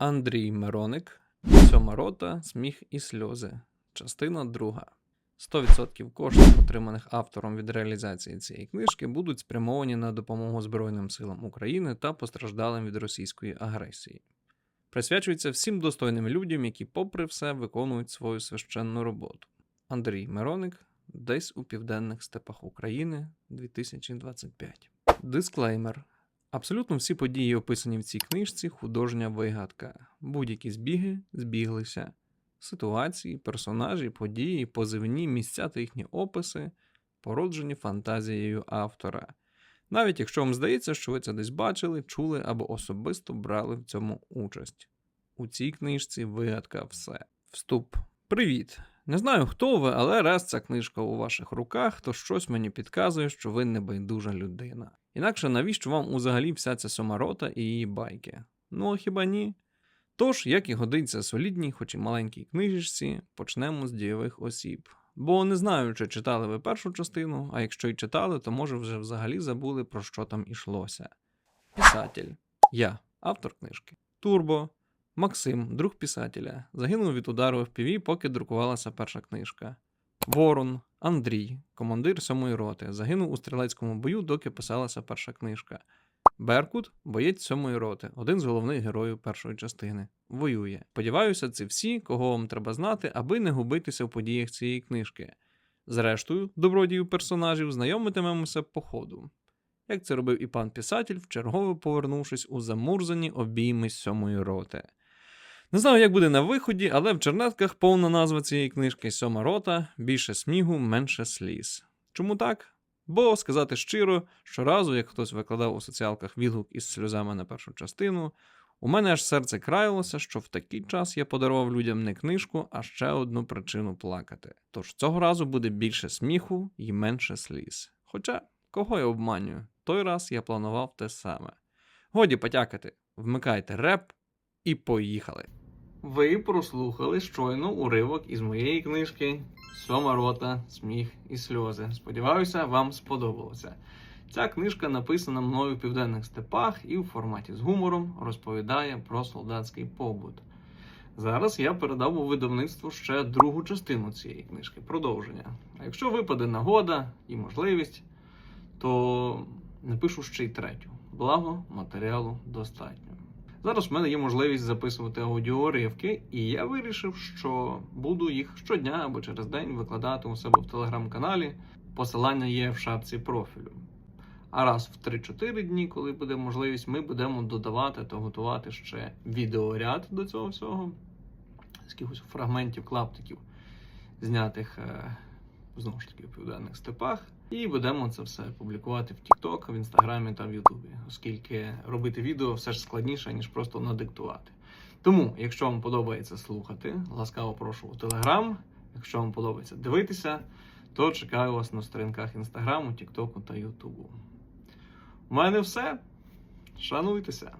Андрій Мироник, Сьома рота, сміх і сльози. Частина друга. 100% коштів, отриманих автором від реалізації цієї книжки, будуть спрямовані на допомогу Збройним силам України та постраждалим від російської агресії. Присвячується всім достойним людям, які, попри все, виконують свою священну роботу. Андрій Мироник, десь у південних степах України 2025. Дисклеймер. Абсолютно всі події, описані в цій книжці, художня вигадка. Будь-які збіги збіглися. Ситуації, персонажі, події, позивні, місця та їхні описи породжені фантазією автора. Навіть якщо вам здається, що ви це десь бачили, чули або особисто брали в цьому участь. У цій книжці вигадка все. Вступ. Привіт! Не знаю, хто ви, але раз ця книжка у ваших руках, то щось мені підказує, що ви небайдужа людина. Інакше навіщо вам узагалі вся ця сомарота і її байки? Ну, а хіба ні? Тож, як і годиться солідній, хоч і маленькій книжечці, почнемо з дійових осіб. Бо не знаю, чи читали ви першу частину, а якщо й читали, то може вже взагалі забули, про що там ішлося. Писатель. Я, автор книжки. Турбо. Максим, друг писателя, загинув від удару в піві, поки друкувалася перша книжка. Ворон, Андрій, командир сьомої роти, загинув у стрілецькому бою, доки писалася перша книжка. Беркут, боєць сьомої роти, один з головних героїв першої частини. Воює. Сподіваюся, це всі, кого вам треба знати, аби не губитися в подіях цієї книжки. Зрештою, добродіїв персонажів знайомитимемося по ходу. Як це робив і пан писатель, вчергове повернувшись у замурзані обійми сьомої роти. Не знаю, як буде на виході, але в чернетках повна назва цієї книжки Сьома рота більше смігу, менше сліз. Чому так? Бо сказати щиро, щоразу, як хтось викладав у соціалках відгук із сльозами на першу частину, у мене аж серце краялося, що в такий час я подарував людям не книжку, а ще одну причину плакати. Тож цього разу буде більше сміху і менше сліз. Хоча, кого я обманюю, той раз я планував те саме. Годі потякати, вмикайте реп і поїхали. Ви прослухали щойно уривок із моєї книжки Сьома рота, сміх і сльози. Сподіваюся, вам сподобалося. Ця книжка написана мною в південних степах і в форматі з гумором розповідає про солдатський побут. Зараз я передав у видавництво ще другу частину цієї книжки, продовження. А якщо випаде нагода і можливість, то напишу ще й третю. Благо, матеріалу достатньо. Зараз в мене є можливість записувати аудіоривки, і я вирішив, що буду їх щодня або через день викладати у себе в телеграм-каналі. Посилання є в шапці профілю. А раз в 3-4 дні, коли буде можливість, ми будемо додавати та готувати ще відеоряд до цього всього, з якихось фрагментів, клаптиків, знятих е, знову ж таки в південних степах. І будемо це все публікувати в TikTok, в Інстаграмі та в Ютубі, оскільки робити відео все ж складніше, ніж просто надиктувати. Тому, якщо вам подобається слухати, ласкаво прошу у Телеграм. Якщо вам подобається дивитися, то чекаю вас на сторінках Інстаграму, Тіктоку та Ютубу. У мене все. Шануйтеся!